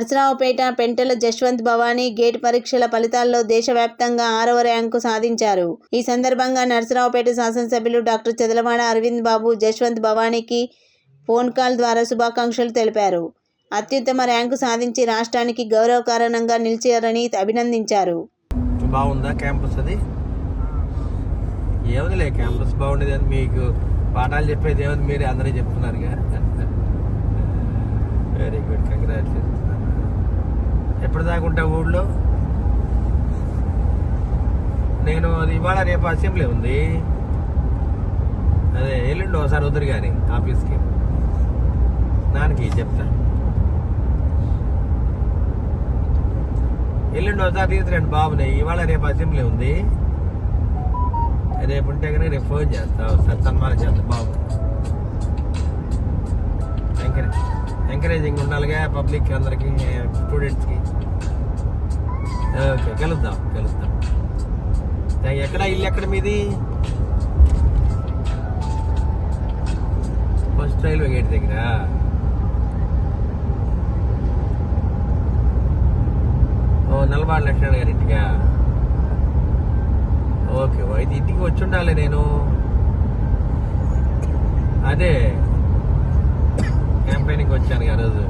Narasaraopet Pentala Jaswanth Bhavani GATE పరీక్షల ఫలితాల్లో దేశవ్యాప్తంగా ఆరవ ర్యాంకు సాధించారు. ఈ సందర్భంగా నర్సరావుపేట శాసనసభ్యులు డాక్టర్ చదలవాడ అరవింద్ బాబు జశ్వంత్ భవానీకి ఫోన్ కాల్ ద్వారా శుభాకాంక్షలు తెలిపారు. అత్యుత్తమ ర్యాంకు సాధించి రాష్ట్రానికి గౌరవ కారణంగా నిలిచారని అభినందించారు. బాగుందా క్యాంపస్ అది? ఏముందిలే క్యాంపస్ బాగుండేది అని మీకు పాఠాలు చెప్పేది ఏముంది మీరే అందరూ చెప్తున్నారుగా. వెరీ గుడ్ కంగ్రాచులేషన్ ఎప్పుడు దాకా ఉంటావు ఊళ్ళో? నేను అది ఇవాళ రేపు అసెంబ్లీ ఉంది. అదే ఎల్లుండి ఒకసారి వద్దురు కానీ ఆఫీస్కి. నాన్నకి చెప్తా. ఎల్లుండి ఒకసారి తీసుకురండి బాబుని. ఇవాళ రేపు అసెంబ్లీ ఉంది. రేపు ఉంటే కానీ రేపు ఫోన్ చేస్తా. ఒకసారి సన్మానం చేస్తా బాబు ఎంకరేజ్ ఎంకరేజింగ్ ఉండాలిగా పబ్లిక్ అందరికి స్టూడెంట్స్కి ఓకే కలుద్దాం కలుద్దాం. ఎక్కడ ఇల్లు ఎక్కడ మీది? ఫస్ట్ రైల్వే గేట్ దగ్గర. ఓ నల్బాడు లక్ష్మణ్ గారి ఇంటికా? ఓకే అయితే ఇంటికి వచ్చి ఉండాలి నేను. అదే క్యాంపెయినింగ్ వచ్చాను ఆ రోజు.